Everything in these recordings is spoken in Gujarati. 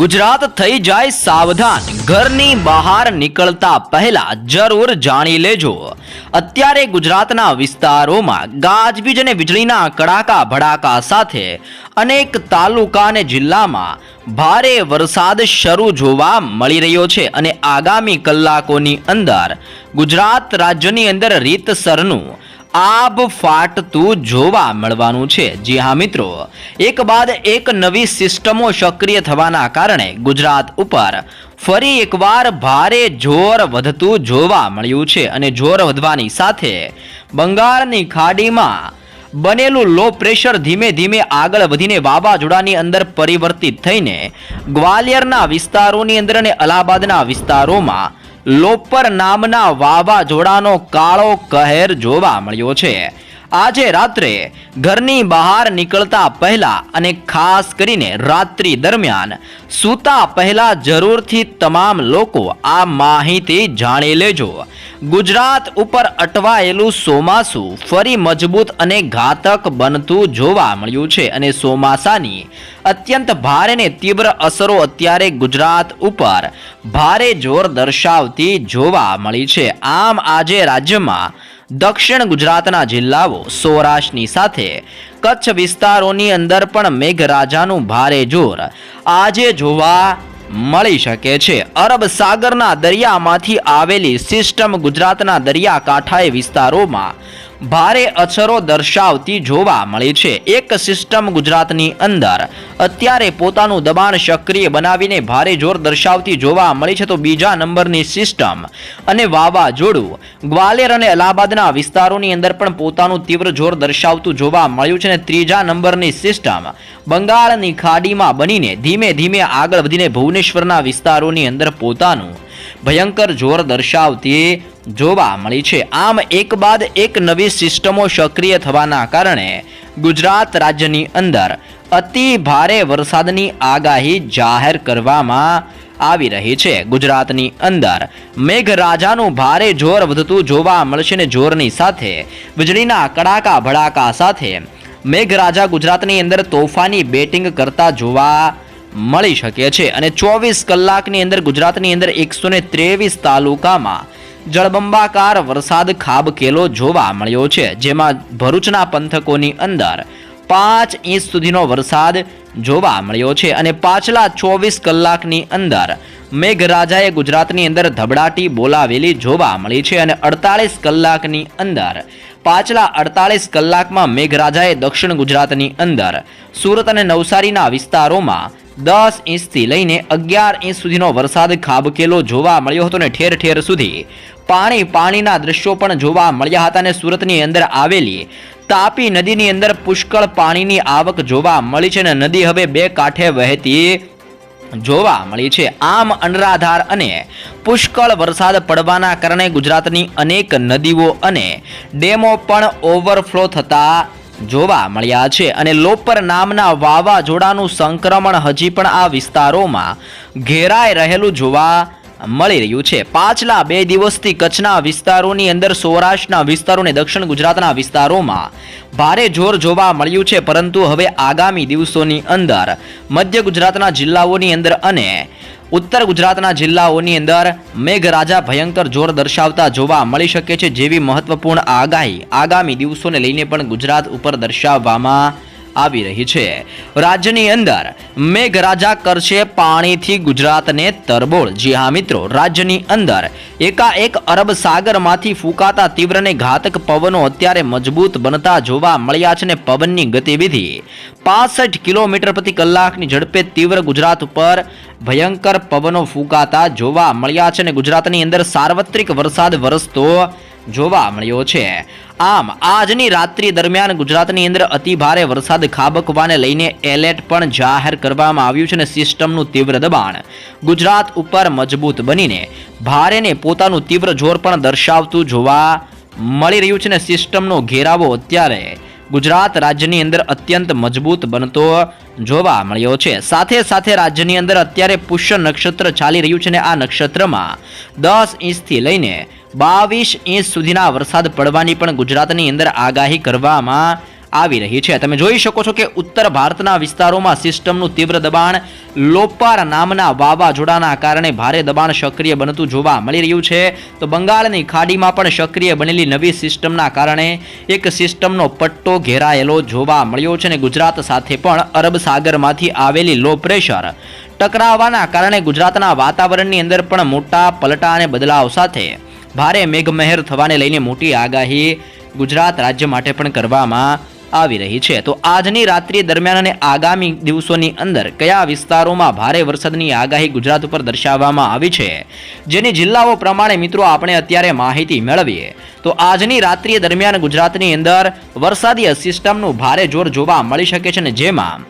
ગુજરાત થઈ જાય સાવધાન. ઘરની બહાર નીકળતા પહેલા જરૂર જાણી લેજો. અત્યારે ગુજરાતના વિસ્તારોમાં ગાજવીજ અને વીજળીના કડાકા ભડાકા સાથે અનેક તાલુકા અને જિલ્લામાં ભારે વરસાદ શરૂ જોવા મળી રહ્યો છે અને આગામી કલાકોની અંદર ગુજરાત રાજ્યની અંદર રીતસરનું આબ ફાટતું જોવા મળવાનું છે. જી હા, મિત્રો. એક બાદ એક નવી સિસ્ટમો સક્રિય થવાના કારણે ગુજરાત ઉપર ફરી એકવાર ભારે જોર વધતું જોવા મળ્યું છે અને જોર વધવાની સાથે બંગાળની ખાડીમાં બનેલું લો પ્રેશર ધીમે ધીમે આગળ વધીને વાવાઝોડાની અંદર પરિવર્તિત થઈને ગ્વાલિયરના વિસ્તારોની અંદર અને અલ્હાબાદના વિસ્તારોમાં લોપર નામના વાવાઝોડાનો કાળો કહેર જોવા મળ્યો છે. આજે રાત્રે ઘરની બહાર નીકળતા પહેલા અને ખાસ કરીને રાત્રિ દરમિયાન સૂતા પહેલા જરૂરથી તમામ લોકો આ માહિતી જાણી લેજો. ગુજરાત ઉપર અટવાયેલું ચોમાસું ફરી મજબૂત અને ઘાતક બનતું જોવા મળ્યું છે અને ચોમાસાની અત્યંત ભારે ને તીવ્ર અસરો અત્યારે ગુજરાત ઉપર ભારે જોર દર્શાવતી જોવા મળી છે. આમ આજે રાજ્યમાં દક્ષિણ ગુજરાતના જિલ્લાઓ સૌરાષ્ટ્રની સાથે કચ્છ વિસ્તારોની અંદર પણ મેઘરાજાનું ભારે જોર આજે જોવા મળી શકે છે. અરબ સાગરના દરિયામાંથી આવેલી સિસ્ટમ ગુજરાતના દરિયાકાંઠાએ વિસ્તારોમાં ભારે અસરો દર્શાવતી જોવા મળી છે. એક સિસ્ટમ ગુજરાતની અંદર. અત્યારે પોતાનું દબાણ સક્રિય બનાવીને ભારે જોર દર્શાવતી જોવા મળી છે તો બીજા નંબરની સિસ્ટમ. અને વાવાઝોડું. ગ્વાલિયર અને અલ્હાબાદના વિસ્તારોની અંદર પણ પોતાનું તીવ્ર જોર દર્શાવતું જોવા મળ્યું છે અને ત્રીજા નંબરની સિસ્ટમ. બંગાળની ખાડીમાં બનીને ધીમે ધીમે આગળ વધીને ભુવનેશ્વરના વિસ્તારોની અંદર પોતાનું ભયંકર જોર દર્શાવતી જોવા મળી છે. આમ એક બાદ એક નવી સિસ્ટમો સક્રિય થવાના કારણે ગુજરાત રાજ્યની અંદર અતિ ભારે વરસાદની આગાહી જાહેર કરવામાં આવી રહી છે. ગુજરાતની અંદર મેઘરાજાનું ભારે જોર વધતું જોવા મળશે ને જોરની સાથે વીજળીના કડાકા ભડાકા સાથે મેઘરાજા ગુજરાતની અંદર તોફાની બેટિંગ કરતા જોવા મળી શકે છે. અને ચોવીસ કલાકની અંદર ગુજરાતની અંદર એકસો ત્રેવીસ તાલુકામાં જળબંબાકાર વરસાદ ખાબકેલો જોવા મળ્યો છે, જેમાં ભરૂચના પંથકોની અંદર પાંચ ઇંચ સુધીનો વરસાદ જોવા મળ્યો છે અને પાછલા ચોવીસ કલાકની અંદર મેઘરાજાએ ગુજરાતની અંદર ધબડાટી બોલાવેલી જોવા મળી છે અને અડતાળીસ કલાકની અંદર પાછલા અડતાલીસ કલાકમાં મેઘરાજાએ દક્ષિણ ગુજરાતની અંદર સુરત અને નવસારીના વિસ્તારોમાં દસ ઇંચથી લઈને અગિયાર ઇંચ સુધીનો વરસાદ ખાબકેલો જોવા મળ્યો હતો ને ઠેર ઠેર સુધી પાણી પાણીના દ્રશ્યો પણ જોવા મળ્યા હતા અને સુરતની અંદર આવેલી તાપી નદીની અંદર પુષ્કળ પાણીની આવક જોવા મળી છે અને નદી હવે બે કાંઠે વહેતી જોવા મળી છે. આમ અનરાધાર અને પુષ્કળ વરસાદ પડવાના કારણે ગુજરાતની અનેક નદીઓ અને ડેમો પણ ઓવરફ્લો થતા જોવા મળ્યા છે અને લોપર નામના વાવાઝોડાનું સંક્રમણ હજી પણ આ વિસ્તારોમાં ઘેરાઈ રહેલું જોવા મળી રહ્યું છે. પાછલા બે દિવસથી કચ્છના વિસ્તારોની અંદર સૌરાષ્ટ્રના વિસ્તારો અને દક્ષિણ ગુજરાતના વિસ્તારોમાં ભારે જોર જોવા મળ્યું છે, પરંતુ હવે આગામી દિવસોની અંદર મધ્ય ગુજરાતના જિલ્લાઓની અંદર અને ઉત્તર ગુજરાતના જિલ્લાઓની અંદર મેઘરાજા ભયંકર જોર દર્શાવતા જોવા મળી શકે છે જેવી મહત્વપૂર્ણ આગાહી આગામી દિવસોને લઈને પણ ગુજરાત ઉપર દર્શાવવામાં આવી રહી છે. રાજ્યની અંદર મેઘરાજા કરશે પાણીથી ગુજરાતને તરબોળ. જી હા મિત્રો, રાજ્યની અંદર એકાએક અરબ સાગરમાંથી ફૂંકાતા તીવ્ર અને ઘાતક પવનો અત્યારે મજબૂત બનતા જોવા મળ્યા છે ને પવનની ગતિવિધિ. પાસઠ કિલોમીટર પ્રતિ કલાકની ઝડપે તીવ્ર ગુજરાત ઉપર ભયંકર પવનો ફૂંકાતા જોવા મળ્યા છે ને ગુજરાતની અંદર સાર્વત્રિક વરસાદ વરસતો જોવા મળ્યો છે. આમ, આજની રાત્રિ દરમિયાન ગુજરાતની અંદર અતિ ભારે વરસાદ ખાબકવાને લઈને એલર્ટ પણ જાહેર કરવામાં આવ્યું છે અને સિસ્ટમનું તીવ્ર દબાણ ગુજરાત ઉપર મજબૂત બનીને ભારેને પોતાનું તીવ્ર જોર પણ દર્શાવતું જોવા મળી રહ્યું છે અને સિસ્ટમનો ઘેરાવો અત્યારે ગુજરાત રાજ્યની અંદર અત્યંત મજબૂત બનતો જોવા મળ્યો છે. સાથે સાથે રાજ્યની અંદર અત્યારે પુષ્ય નક્ષત્ર ચાલી રહ્યું છે અને આ નક્ષત્રમાં દસ ઇંચથી લઈને બાવીસ ઇંચ સુધીના વરસાદ પડવાની પણ ગુજરાતની અંદર આગાહી કરવામાં આવી રહી છે. તમે જોઈ શકો છો કે ઉત્તર ભારતના વિસ્તારોમાં સિસ્ટમનું તીવ્ર દબાણ લોપાર નામના વાવાઝોડાના કારણે ભારે દબાણ સક્રિય બનતું જોવા મળી રહ્યું છે. તો બંગાળની ખાડીમાં પણ સક્રિય બનેલી નવી સિસ્ટમના કારણે એક સિસ્ટમનો પટ્ટો ઘેરાયેલો જોવા મળ્યો છે અને ગુજરાત સાથે પણ અરબ સાગરમાંથી આવેલી લો પ્રેશર ટકરાવવાના કારણે ગુજરાતના વાતાવરણની અંદર પણ મોટા પલટા અને બદલાવ સાથે ભારે મેઘમહેર થવાને લઈને મોટી આગાહી ગુજરાત રાજ્ય માટે પણ કરવામાં આવી રહી છે. તો આજની રાત્રિ દરમિયાન અને આગામી દિવસોની અંદર કયા વિસ્તારોમાં ભારે વરસાદની આગાહી ગુજરાત ઉપર દર્શાવવામાં આવી છે? જેની જિલ્લાઓ પ્રમાણે મિત્રો આપણે અત્યારે માહિતી મેળવીએ. તો આજની રાત્રિ દરમિયાન ગુજરાતની અંદર વરસાદી સિસ્ટમનું ભારે જોર જોવા મળી શકે છે ને જેમાં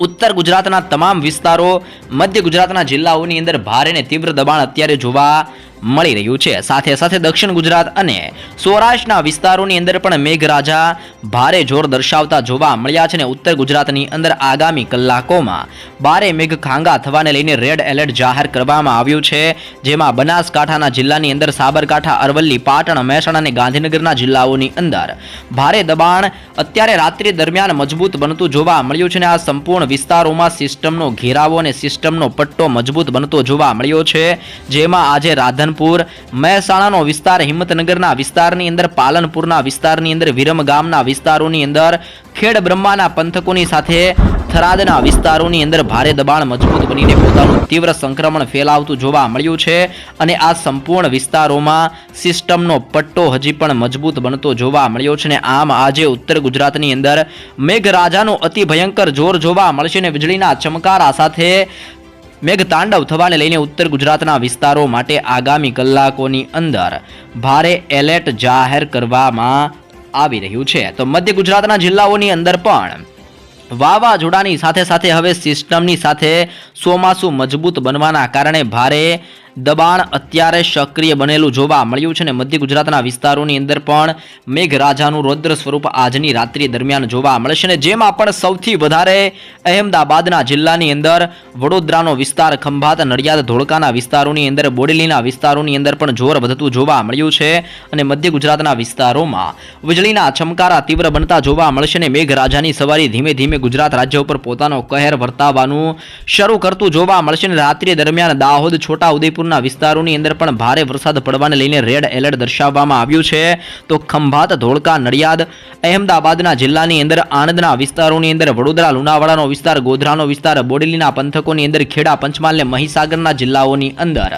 ઉત્તર ગુજરાતના તમામ વિસ્તારો, મધ્ય ગુજરાતના જિલ્લાઓની અંદર ભારે અને તીવ્ર દબાણ અત્યારે જોવા મળી રહ્યું છે. સાથે સાથે દક્ષિણ ગુજરાત અને સૌરાષ્ટ્રના વિસ્તારોની અંદર પણ મેઘરાજા ભારે જોર દર્શાવતા જોવા મળ્યા છે અને ઉત્તર ગુજરાતની અંદર આગામી કલાકોમાં ભારે મેઘખાંગા થવાને લઈને રેડ એલર્ટ જાહેર કરવામાં આવ્યું છે. જેમાં બનાસકાંઠાના જિલ્લાની અંદર સાબરકાંઠા, અરવલ્લી, પાટણ, મહેસાણા અને ગાંધીનગરના જિલ્લાઓની અંદર ભારે દબાણ અત્યારે રાત્રિ દરમિયાન મજબૂત બનતું જોવા મળ્યું છે અને આ સંપૂર્ણ વિસ્તારોમાં સિસ્ટમનો ઘેરાવો અને સિસ્ટમનો પટ્ટો મજબૂત બનતો જોવા મળ્યો છે. જેમાં આજે રાધનપુર મહેસાણાનો વિસ્તાર, હિંમતનગરના વિસ્તારની અંદર, પાલનપુરના વિસ્તારની અંદર, વિરમ ગામના વિસ્તારોની અંદર, ખેડ બ્રહ્માના પંથકોની સાથે થરાદના વિસ્તારોની અંદર ભારે દબાણ મજબૂત બનીને પોતાનું તીવ્ર સંક્રમણ ફેલાવતું જોવા મળ્યું છે અને આ સંપૂર્ણ વિસ્તારોમાં સિસ્ટમનો પટ્ટો હજી પણ મજબૂત બનતો જોવા મળ્યો છે અને આમ આજે ઉત્તર ગુજરાતની અંદર મેઘરાજાનું અતિ ભયંકર જોર જોવા મળશે અને વીજળીના ચમકારા સાથે મેઘતાંડવ થવાને લઈને ઉત્તર ગુજરાતના વિસ્તારો માટે આગામી કલાકોની અંદર ભારે એલર્ટ જાહેર કરવામાં આવી રહ્યું છે. તો મધ્ય ગુજરાતના જિલ્લાઓની અંદર પણ વાવાઝોડાની સાથે સાથે હવે સિસ્ટમની સાથે ચોમાસું મજબૂત બનવાના કારણે ભારે દબાણ અત્યારે સક્રિય બનેલું જોવા મળ્યું છે અને મધ્ય ગુજરાતના વિસ્તારોની અંદર પણ મેઘરાજાનું રૌદ્ર સ્વરૂપ આજની રાત્રિ દરમિયાન જોવા મળશે અને જેમાં પણ સૌથી વધારે અહેમદાબાદના જિલ્લાની અંદર વડોદરાનો વિસ્તાર, ખંભાત, નડિયાદ, ધોળકાના વિસ્તારોની અંદર, બોડેલીના વિસ્તારોની અંદર પણ જોર વધતું જોવા મળ્યું છે અને મધ્ય ગુજરાતના વિસ્તારોમાં વીજળીના ચમકારા તીવ્ર બનતા જોવા મળશે અને મેઘરાજાની સવારી ધીમે ધીમે ગુજરાત રાજ્ય ઉપર પોતાનો કહેર વર્તાવવાનું શરૂ કરતું જોવા મળશે અને રાત્રિ દરમિયાન દાહોદ છોટા ઉદેપુરના વિસ્તારોની અંદર પણ ભારે વરસાદ પડવાને લઈને રેડ એલર્ટ દર્શાવવામાં આવ્યું છે. તો ખંભાત, ધોળકા, નડિયાદ, અહેમદાબાદના જિલ્લાની અંદર આણંદના વિસ્તારોની અંદર વડોદરા, લુણાવાડાનો વિસ્તાર, ગોધરાનો વિસ્તાર, બોડેલીના પંથકોની અંદર ખેડા, પંચમહાલ અને મહીસાગરના જિલ્લાઓની અંદર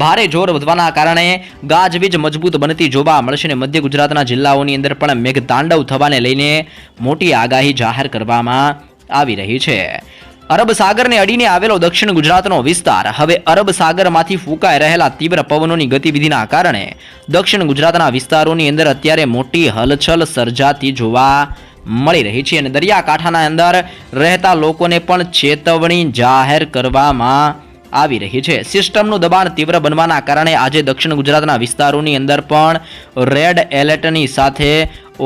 ભારે જોર વધવાના કારણે ગાજવીજ મજબૂત બનતી જોવા મળશે અને મધ્ય ગુજરાતના જિલ્લાઓની અંદર પણ મેઘતાંડવ થવાને લઈને મોટી આગાહી જાહેર કરવામાં આવી રહી છે. અરબ સાગરને અડીને આવેલો દક્ષિણ ગુજરાતનો વિસ્તાર. હવે અરબ સાગરમાંથી ફૂંકાઈ રહેલા તીવ્ર પવનોની ગતિવિધિના કારણે દક્ષિણ ગુજરાતના વિસ્તારોની અંદર અત્યારે મોટી હલચલ સર્જાતી જોવા મળી રહી છે અને દરિયાકાંઠાના અંદર રહેતા લોકોને પણ ચેતવણી જાહેર કરવામાં આવી રહી છે. સિસ્ટમનું દબાણ તીવ્ર બનવાના કારણે આજે દક્ષિણ ગુજરાતના વિસ્તારોની અંદર પણ રેડ એલર્ટની સાથે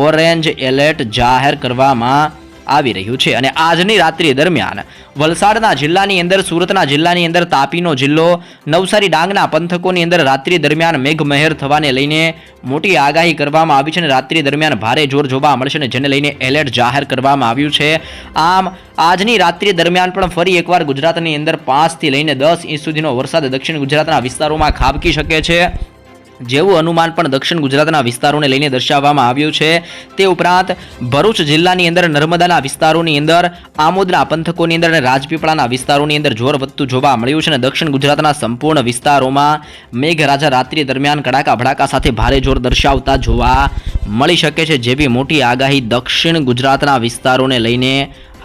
ઓરેન્જ એલર્ટ જાહેર કરવામાં આવી રહ્યું છે અને આજની રાત્રિ દરમિયાન વલસાડના જિલ્લાની અંદર, સુરતના જિલ્લાની અંદર તાપીનો જિલ્લો, નવસારી ડાંગના પંથકોની અંદર રાત્રિ દરમિયાન મેઘમહેર થવાને લઈને મોટી આગાહી કરવામાં આવી છે અને રાત્રિ દરમિયાન ભારે જોર જોવા મળશે અને જેને લઈને એલર્ટ જાહેર કરવામાં આવ્યું છે. આમ, આજની રાત્રિ દરમિયાન પણ ફરી એકવાર ગુજરાતની અંદર પાંચથી લઈને દસ ઇંચ સુધીનો વરસાદ દક્ષિણ ગુજરાતના વિસ્તારોમાં ખાબકી શકે છે. જેવું અનુમાન પણ દક્ષિણ ગુજરાતના વિસ્તારોને લઈને દર્શાવવામાં આવ્યું છે. તે ઉપરાંત ભરૂચ જિલ્લાની અંદર નર્મદાના વિસ્તારોની અંદર, આમોદના પંથકોની અંદર અને રાજપીપળાના વિસ્તારોની અંદર જોર વધતું જોવા મળ્યું છે અને દક્ષિણ ગુજરાતના સંપૂર્ણ વિસ્તારોમાં મેઘરાજા રાત્રિ દરમિયાન કડાકા ભડાકા સાથે ભારે જોર દર્શાવતા જોવા મળી શકે છે. જેવી મોટી આગાહી દક્ષિણ ગુજરાતના વિસ્તારોને લઈને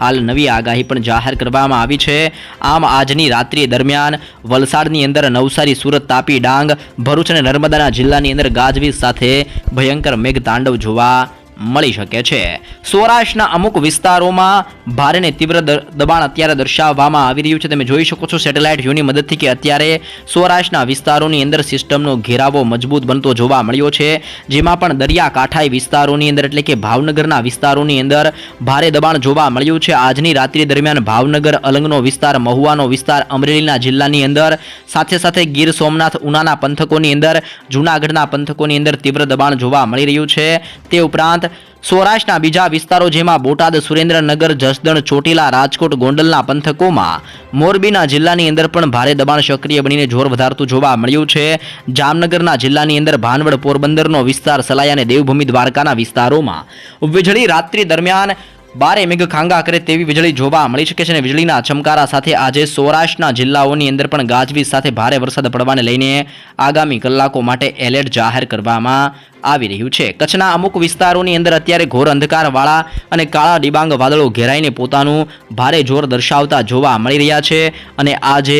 હાલ નવી આગાહી પણ જાહેર કરવામાં આવી છે. આમ આજની રાત્રિ દરમિયાન વલસાડની અંદર નવસારી, સુરત તાપી, ડાંગ, ભરૂચ અને નર્મદાના જિલ્લાની અંદર ગાજવીજ સાથે ભયંકર મેઘતાંડવ જોવા મળી શકે છે. સૌરાષ્ટ્રના અમુક વિસ્તારોમાં ભારે ને તીવ્ર દબાણ અત્યારે દર્શાવવામાં આવી રહ્યું છે. તમે જોઈ શકો છો સેટેલાઇટ વ્યૂની મદદથી કે અત્યારે સૌરાષ્ટ્રના વિસ્તારોની અંદર સિસ્ટમનો ઘેરાવો મજબૂત બનતો જોવા મળ્યો છે. જેમાં પણ દરિયાકાંઠાઈ વિસ્તારોની અંદર એટલે કે ભાવનગરના વિસ્તારોની અંદર ભારે દબાણ જોવા મળ્યું છે. આજની રાત્રિ દરમિયાન ભાવનગર અલંગનો વિસ્તાર, મહુવાનો વિસ્તાર, અમરેલીના જિલ્લાની અંદર સાથે સાથે ગીર સોમનાથ, ઉનાના પંથકોની અંદર, જૂનાગઢના પંથકોની અંદર તીવ્ર દબાણ જોવા મળી રહ્યું છે. તે ઉપરાંત સૌરાષ્ટ્રના બીજા વિસ્તારો જેમાં બોટાદ, સુરેન્દ્રનગર, જસદણ, ચોટીલા, રાજકોટ, ગોંડલના પંથકોમાં મોરબીના જિલ્લાની અંદર પણ ભારે દબાણ સક્રિય બનીને જોર વધારતું જોવા મળ્યું છે. જામનગરના જિલ્લાની અંદર ભાનવડ પોરબંદરનો વિસ્તાર સલાયા અને દેવભૂમિ દ્વારકાના વિસ્તારોમાં. વીજળી રાત્રિ દરમિયાન બારે મેઘ ખાંગા કરે તેવી વીજળી જોવા મળી શકે છે અને વીજળીના ચમકારા સાથે આજે સૌરાષ્ટ્રના જિલ્લાઓની અંદર પણ ગાજવીજ સાથે ભારે વરસાદ પડવાને લઈને આગામી કલાકો માટે એલર્ટ જાહેર કરવામાં આવી રહ્યું છે. કચ્છના અમુક વિસ્તારોની અંદર અત્યારે ઘોર અંધકારવાળા અને કાળા ડિબાંગ વાદળો ઘેરાઈને પોતાનું ભારે જોર દર્શાવતા જોવા મળી રહ્યા છે અને આજે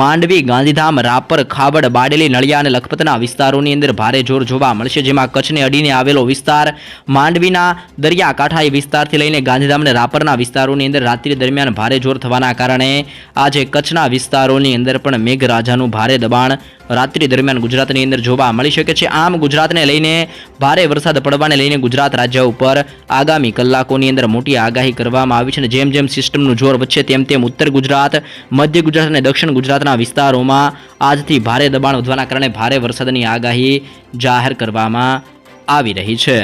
માંડવી, ગાંધીધામ, રાપર, ખાબડ, બાડેલી, નળિયા અને લખપતના વિસ્તારોની અંદર ભારે જોર જોવા મળશે, જેમાં કચ્છને અડીને આવેલો વિસ્તાર માંડવીના દરિયાકાંઠાઈ વિસ્તારથી લઈને ગાંધીધામ અને રાપરના વિસ્તારોની અંદર રાત્રિ દરમિયાન ભારે જોર થવાના કારણે આજે કચ્છના વિસ્તારોની અંદર પણ મેઘરાજાનું ભારે દબાણ રાત્રિ દરમિયાન ગુજરાતની અંદર જોવા મળી શકે છે. આમ ગુજરાતને લઈને ભારે વરસાદ પડવાને લઈને ગુજરાત રાજ્ય ઉપર આગામી કલાકોની અંદર મોટી આગાહી કરવામાં આવી છે અને જેમ જેમ સિસ્ટમનું જોર વધશે તેમ તેમ ઉત્તર ગુજરાત, મધ્ય ગુજરાત અને દક્ષિણ ગુજરાતના વિસ્તારોમાં આજથી ભારે દબાણ વધવાના કારણે ભારે વરસાદની આગાહી જાહેર કરવામાં આવી રહી છે.